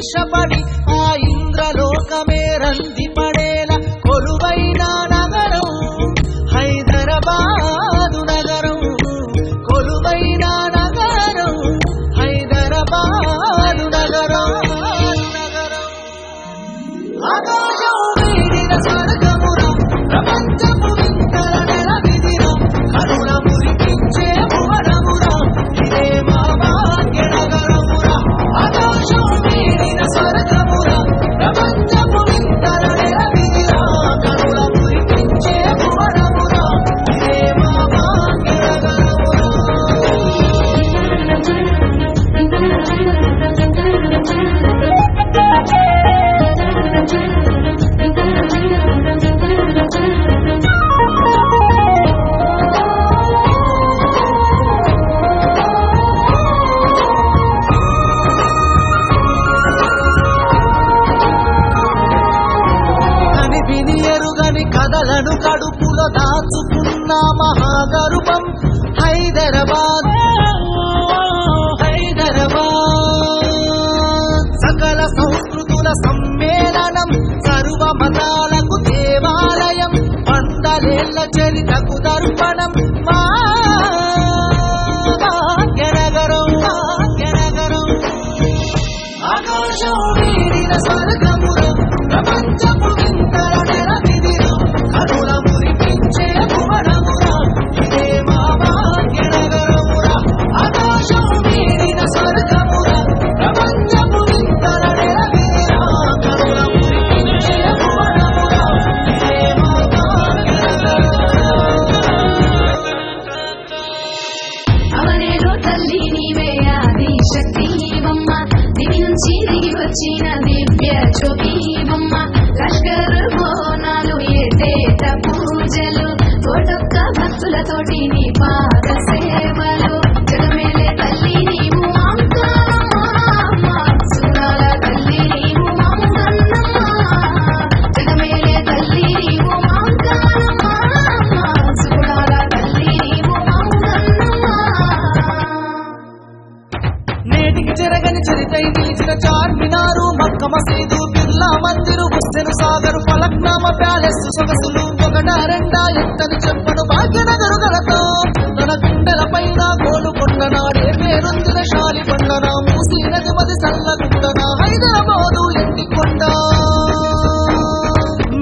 Shabari కలను కడుపులో దాచుకున్న మహాగర్భం హైదరాబాద్. హైదరాబాద్. సకల సంస్కృతుల సమ్మేళనం సర్వ మతాలకు దేవాలయం వందలేళ్ళ చరితకు దర్పణం. మా భాగ్యనగరం భాగ్యనగరం. ఆకాశం వీడిన స్వర్గమురం వచ్చిన దివ్య జ్యోతి బొమ్మ. లష్కర్ బోనాలు ఏటేట పూజలు. కోటొక్క భక్తులతోటి జరగని చెరగని చరితై నిలిచిన చార్మినారు మక్క మసీదు బిర్లా మందిరు హుస్సెను సాగరు ఫలక్నామ ప్యాలెస్ సొగసులు ఒకట రెండా ఎత్తని చెప్పను భాగ్యనగరు గలతో తన గుండెల పైన గోలుకొండ కొండనాడే పేరొందిన శాలి పండన మూసి నది మది చల్లగుండన హైదరాబాదు ఎండికొండ.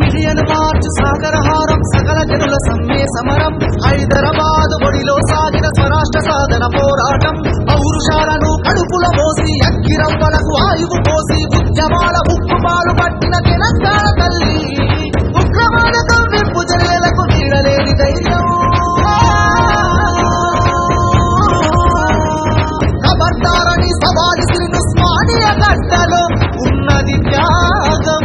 మిలియన్ మార్చ్ సాగరహారం సకల జనుల సమ్మె సమరం హైదరాబాదు ఒడిలో సాగిన స్వరాష్ట్ర సాధన పోరా అక్కిరవ్వలకు ఆయువు పోసి ఉద్యమాల ఉక్కుపాలు పట్టిన తెలంగాణ తల్లి. ఉగ్రవాదతో నింపు జనేలకు నీడలేని ధైర్యం. కబర్దారని సవాలు శ్రీను స్మానియ గడ్డలో ఉన్నది త్యాగం.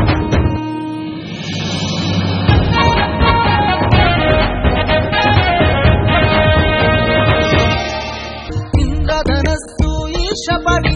ఇంద్రధనస్సు ఈశపడి